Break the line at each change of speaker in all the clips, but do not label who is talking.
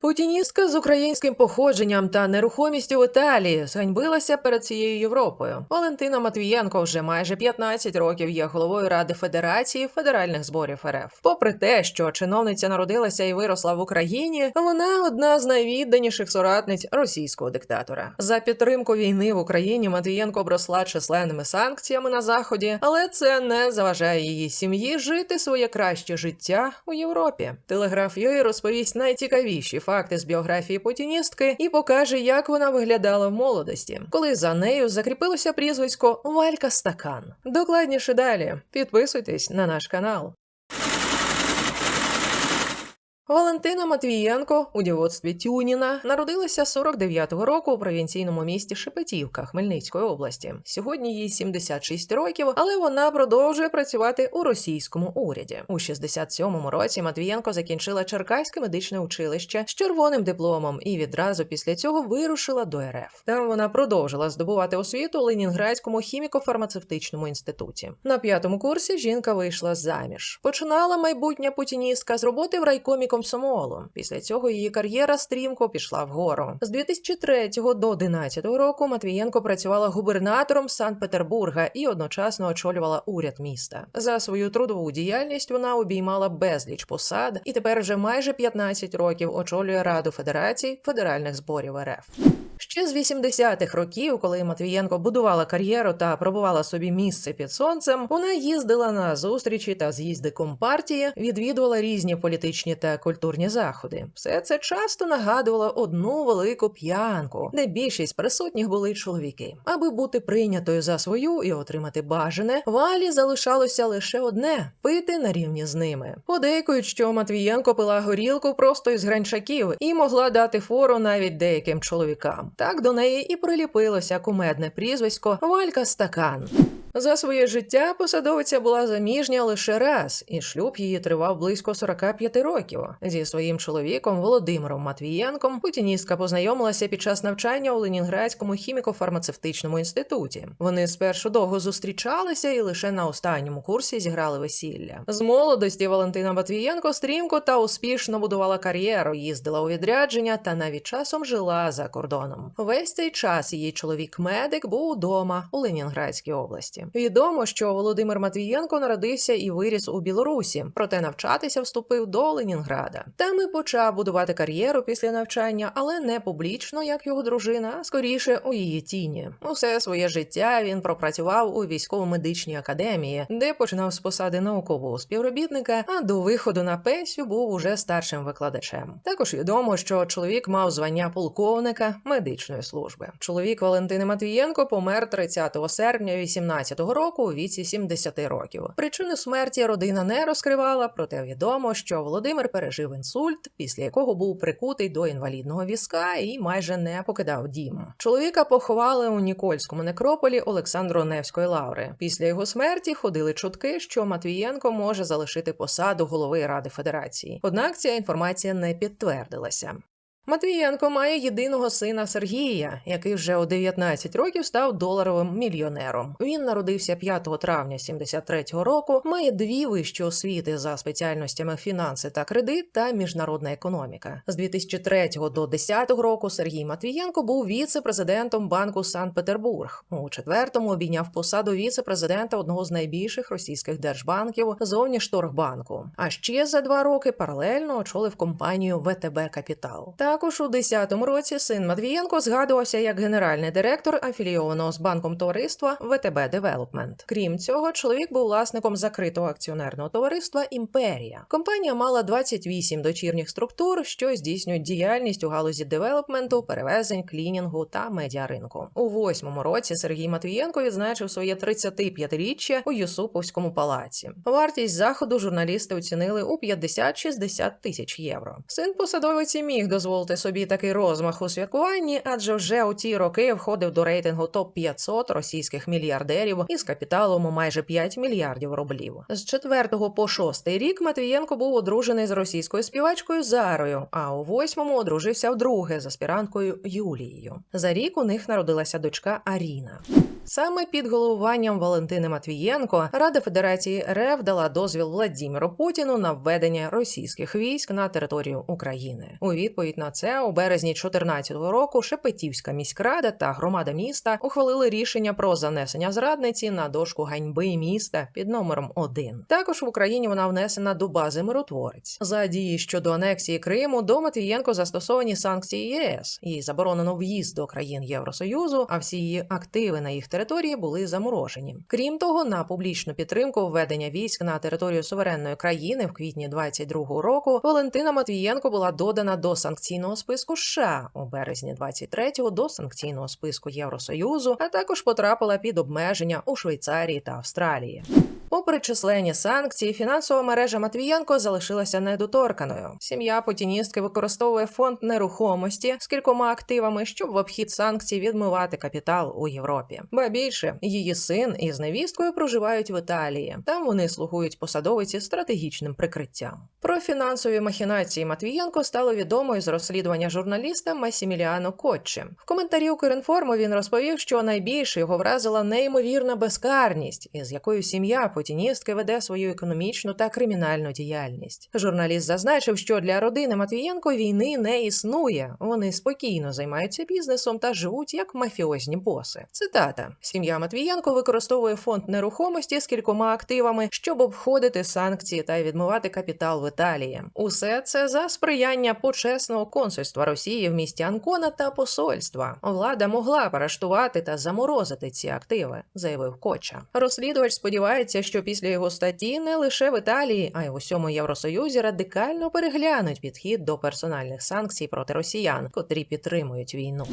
Путіністка з українським походженням та нерухомістю в Італії зганьбилася перед цією Європою. Валентина Матвієнко вже майже 15 років є головою Ради Федерації федеральних зборів РФ. Попри те, що чиновниця народилася і виросла в Україні, вона одна з найвідданіших соратниць російського диктатора. За підтримку війни в Україні Матвієнко обросла численними санкціями на заході, але це не заважає її сім'ї жити своє краще життя у Європі. Телеграф Йої розповість найцікавіші факти з біографії путіністки і покаже, як вона виглядала в молодості, коли за нею закріпилося прізвисько Валька Стакан. Докладніше далі. Підписуйтесь на наш канал. Валентина Матвієнко у дівоцтві Тюніна народилася 49-го року у провінційному місті Шепетівка Хмельницької області. Сьогодні їй 76 років, але вона продовжує працювати у російському уряді. У 67-му році Матвієнко закінчила Черкаське медичне училище з червоним дипломом і відразу після цього вирушила до РФ. Там вона продовжила здобувати освіту у Ленінградському хіміко-фармацевтичному інституті. На п'ятому курсі жінка вийшла заміж. Починала майбутня путіністка з роботи в райкомі комсомолу. Після цього її кар'єра стрімко пішла вгору. З 2003 до 2011 року Матвієнко працювала губернатором Санкт-Петербурга і одночасно очолювала уряд міста. За свою трудову діяльність вона обіймала безліч посад і тепер вже майже 15 років очолює Раду Федерації федеральних зборів РФ. Ще з 80-х років, коли Матвієнко будувала кар'єру та пробувала собі місце під сонцем, вона їздила на зустрічі та з'їзди компартії, відвідувала різні політичні та культурні заходи. Все це часто нагадувало одну велику п'янку, де більшість присутніх були чоловіки. Аби бути прийнятою за свою і отримати бажане, валі залишалося лише одне пити на рівні з ними. Подейкують, що Матвієнко пила горілку просто із гранчаків і могла дати фору навіть деяким чоловікам. Так до неї і приліпилося кумедне прізвисько Валька Стакан. За своє життя посадовиця була заміжня лише раз, і шлюб її тривав близько 45 років. Зі своїм чоловіком Володимиром Матвієнком путіністка познайомилася під час навчання у Ленінградському хіміко-фармацевтичному інституті. Вони спершу довго зустрічалися і лише на останньому курсі зіграли весілля. З молодості Валентина Матвієнко стрімко та успішно будувала кар'єру, їздила у відрядження та навіть часом жила за кордоном. Весь цей час її чоловік медик був удома у Ленінградській області. Відомо, що Володимир Матвієнко народився і виріс у Білорусі, проте навчатися вступив до Ленінграда. Там і почав будувати кар'єру після навчання, але не публічно, як його дружина, а скоріше у її тіні. Усе своє життя він пропрацював у військово-медичній академії, де починав з посади наукового співробітника, а до виходу на пенсію був уже старшим викладачем. Також відомо, що чоловік мав звання полковника медичної служби. Чоловік Валентини Матвієнко помер 30 серпня 18 року у віці 70 років. Причину смерті родина не розкривала, проте відомо, що Володимир пережив інсульт, після якого був прикутий до інвалідного візка і майже не покидав дім. Чоловіка поховали у Нікольському некрополі Олександру Невської лаври. Після його смерті ходили чутки, що Матвієнко може залишити посаду голови Ради Федерації. Однак ця інформація не підтвердилася. Матвієнко має єдиного сина Сергія, який вже у 19 років став доларовим мільйонером. Він народився 5 травня 73-го року, має дві вищі освіти за спеціальностями фінанси та кредит та міжнародна економіка. З 2003 до 2010 року Сергій Матвієнко був віце-президентом банку Санкт-Петербург. У четвертому обійняв посаду віце-президента одного з найбільших російських держбанків Зовнішторгбанку. А ще за два роки паралельно очолив компанію ВТБ Капітал. Також у 10-му році син Матвієнко згадувався як генеральний директор афілійованого з банком товариства ВТБ Девелопмент. Крім цього, чоловік був власником закритого акціонерного товариства Імперія. Компанія мала 28 дочірніх структур, що здійснюють діяльність у галузі девелопменту, перевезень, клінінгу та медіаринку. У восьмому році Сергій Матвієнко відзначив своє 35-річчя у Юсуповському палаці. Вартість заходу журналісти оцінили у 50-60 тисяч євро. Син посадовиці міг дозволити собі такий розмах у святкуванні, адже вже у ті роки входив до рейтингу топ 500 російських мільярдерів із капіталом у майже 5 мільярдів рублів. З 4 по 6 рік Матвієнко був одружений з російською співачкою Зарою, а у восьмому одружився вдруге з аспіранткою Юлією. За рік у них народилася дочка Аріна. Саме під головуванням Валентини Матвієнко Рада Федерації РФ дала дозвіл Владіміру Путіну на введення російських військ на територію України. У відповідь на це у березні 2014 року Шепетівська міськрада та громада міста ухвалили рішення про занесення зрадниці на дошку ганьби міста під номером 1. Також в Україні вона внесена до бази миротворець. За дії щодо анексії Криму до Матвієнко застосовані санкції ЄС. Їй заборонено в'їзд до країн Євросоюзу, а всі її активи на їх території були заморожені. Крім того, на публічну підтримку введення військ на територію суверенної країни в квітні 22-го року Валентина Матвієнко була додана до санкційного списку США у березні 23-го до санкційного списку Євросоюзу, а також потрапила під обмеження у Швейцарії та Австралії. Попри численні санкції, фінансова мережа Матвієнко залишилася недоторканою. Сім'я путіністки використовує фонд нерухомості з кількома активами, щоб в обхід санкцій відмивати капітал у Європі. Ба більше її син із невісткою проживають в Італії. Там вони слугують посадовиці стратегічним прикриттям. Про фінансові махінації Матвієнко стало відомо із розслідування журналіста Масіміліано Коччі. В коментарі Укрінформу він розповів, що найбільше його вразила неймовірна безкарність, із якою сім'я путіністки веде свою економічну та кримінальну діяльність. Журналіст зазначив, що для родини Матвієнко війни не існує. Вони спокійно займаються бізнесом та живуть як мафіозні боси. Цитата: сім'я Матвієнко використовує фонд нерухомості з кількома активами, щоб обходити санкції та відмивати капітал в Італії. Усе це за сприяння почесного консульства Росії в місті Анкона та посольства. Влада могла арештувати та заморозити ці активи, заявив Коча. Розслідувач сподівається, що після його статті не лише в Італії, а й в усьому Євросоюзі радикально переглянуть підхід до персональних санкцій проти росіян, котрі підтримують війну.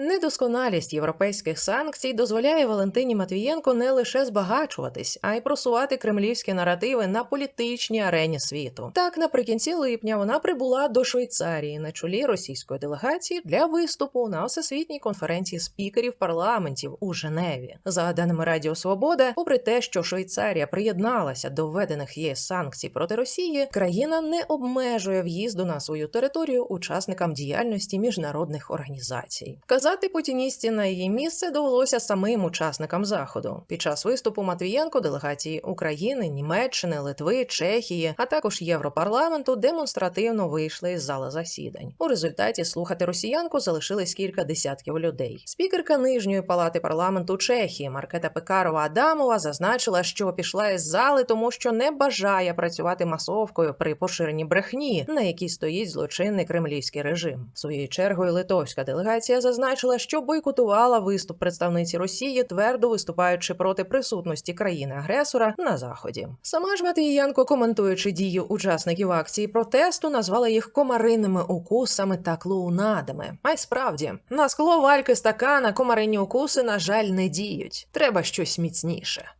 Недосконалість європейських санкцій дозволяє Валентині Матвієнко не лише збагачуватись, а й просувати кремлівські наративи на політичній арені світу. Так, наприкінці липня вона прибула до Швейцарії на чолі російської делегації для виступу на всесвітній конференції спікерів парламентів у Женеві. За даними Радіо Свобода, попри те, що Швейцарія приєдналася до введених ЄС санкцій проти Росії, країна не обмежує в'їзду на свою територію учасникам діяльності міжнародних організацій. Казати путіністі на її місце довелося самим учасникам заходу. Під час виступу Матвієнко делегації України, Німеччини, Литви, Чехії, а також Європарламенту демонстративно вийшли із зали засідань. У результаті слухати росіянку залишились кілька десятків людей. Спікерка нижньої палати парламенту Чехії Маркета Пекарова Адамова зазначила, що пішла із зали, тому що не бажає працювати масовкою при поширенні брехні, на якій стоїть злочинний кремлівський режим. Своєю чергою литовська делегація зазначила, що бойкотувала виступ представниці Росії, твердо виступаючи проти присутності країни-агресора на заході. Сама ж Матвієнко, коментуючи дію учасників акції протесту, назвала їх комаринними укусами та клоунадами. А й справді на скло вальки стакана комарині укуси, на жаль, не діють. Треба щось міцніше.